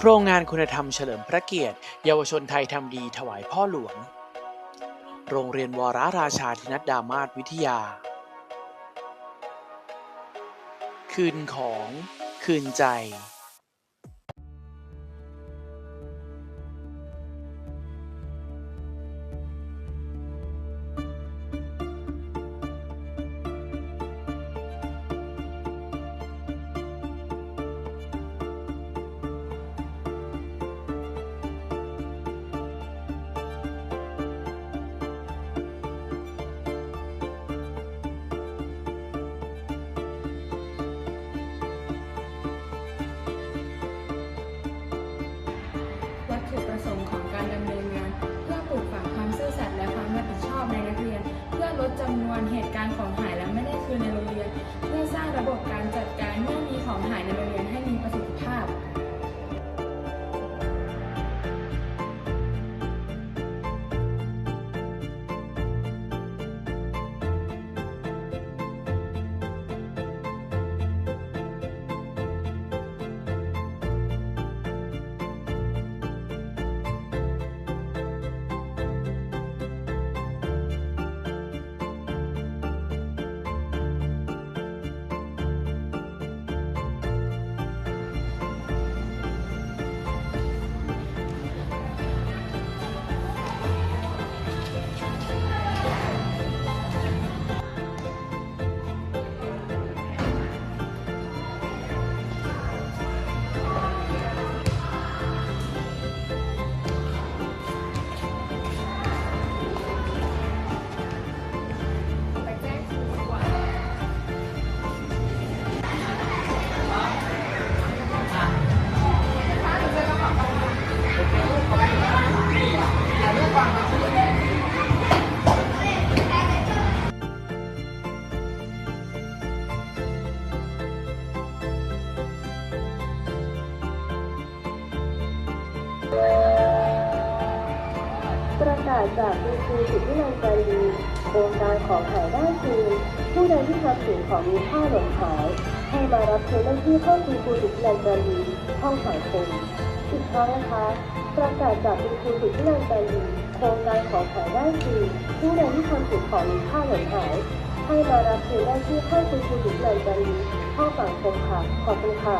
โครงงานคุณธรรมเฉลิมพระเกียรติ เยาวชนไทยทำดีถวายพ่อหลวง โรงเรียนวรราชาธินัดดามาศวิทยา คืนของ คืนใจ จำนวนเหตุการณ์ของหายและไม่ได้คืนในโรงเรียน เพื่อสร้างระบบการจัดการเมื่อมีของหายในโรงาศจากคุณครูสุทธินันจันดีโครงการของหายได้คืนผู้ใดที่ทำสิ่งของมีค่าหล่นหาย ให้มารับคืนได้ที่ห้องคุณครูสุทธินันจันดีห้องสังคมอีกครั้งนะคะประกาศจากคุณครูสุทธินันจันดีโครงการของหายได้คืนผู้ใดที่ทำสิ่งของมีค่าหล่นหาย ให้มารับคืนได้ที่ห้องคุณครูสุทธินันจันดีห้องสังคมค่ะขอบคุณค่ะ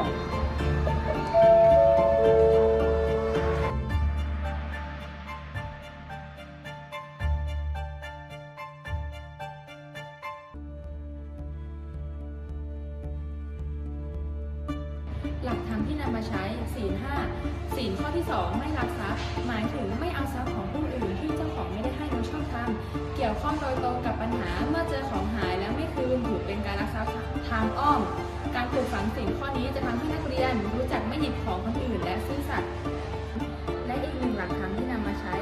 หลักธรรมที่นำมาใช้ศีลห้าศีลข้อที่ 2 ไม่ลักทรัพย์ หมายถึงไม่เอาทรัพย์ของผู้อื่นที่เจ้าของไม่ได้ให้โดยชอบธรรมเกี่ยวข้องโดยตรงกับปัญหาเมื่อเจอของหายแล้วไม่คืนถือเป็นการลักทรัพย์ทางอ้อม การปลูกฝังสิ่งข้อนี้จะทำให้นักเรียน รู้จักไม่หยิบของคนอื่นและซื่อสัตย์และอีกหนึ่งหลักธรรมที่นำมาใช้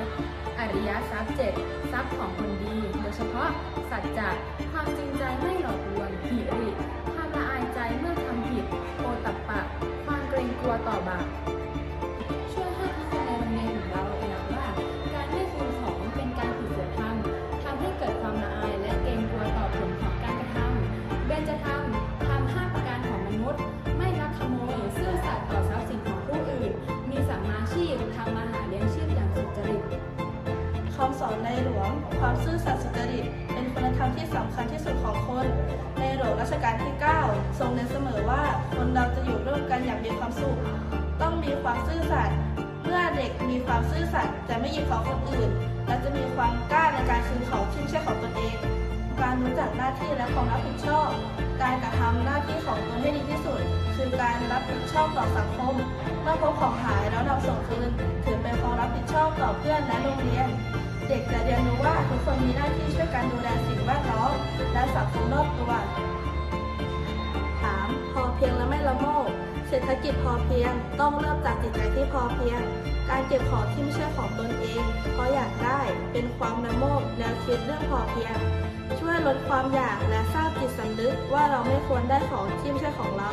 อริยทรัพย์เจ็ดทรัพย์ของคนดี โดยเฉพาะสัจจะความจริงใจไม่หลอกลวงหิริความละอายใจเมื่อ ต่อบาช่วยให้ทุกคนในโรงเรียนของเราตระหนักว่า การไม่คืนของเป็นการผิดศีลธรรมทำให้เกิดความละอายและเกรงกลัวต่อผลของการกระทำเบญจธรรมทำห้าประการของมนุษย์ ไม่ลักขโมยซื่อสัตย์ต่อทรัพย์สินของผู้อื่น มีสัมมาชีพทำมาหาเลี้ยงชีพอย่างสุจริตคำสอนในหลวงความซื่อสัตย์สุจริต ธรรมที่สำคัญที่สุดของคน ในหลวงรัชกาลที่ 9 ทรงเน้นเสมอว่าคนเราจะอยู่ร่วมกันอย่างมีความสุข ต้องมีความซื่อสัตย์เมื่อเด็กมีความซื่อสัตย์จะไม่หยิบของคนอื่น และจะมีความกล้าในการคืนของที่ไม่ใช่ของตนเอง การรู้จักหน้าที่และความรับผิดชอบ การกระทำหน้าที่ของตนให้ดีที่สุด คือการรับผิดชอบต่อสังคมเมื่อพบของหายแล้วนำส่งคืนถือเป็นความรับผิดชอบต่อเพื่อนและโรงเรียน เด็กจะเรียนรู้ว่าทุกคนมีหน้าที่ช่วยกันดูแลสิ่งแวดล้อมและสังคมรอบตัวถามพอเพียงและไม่ละโมบเศรษฐกิจพอเพียง ต้องเริ่มจากจิตใจที่พอเพียง การเก็บของที่ไม่ใช่ของตนเอง เพราะอยากได้เป็นความละโมบแนวคิดเรื่องพอเพียง ช่วยลดความอยากและสร้างจิตสำนึกว่าเราไม่ควรได้ของที่ไม่ใช่ของเรา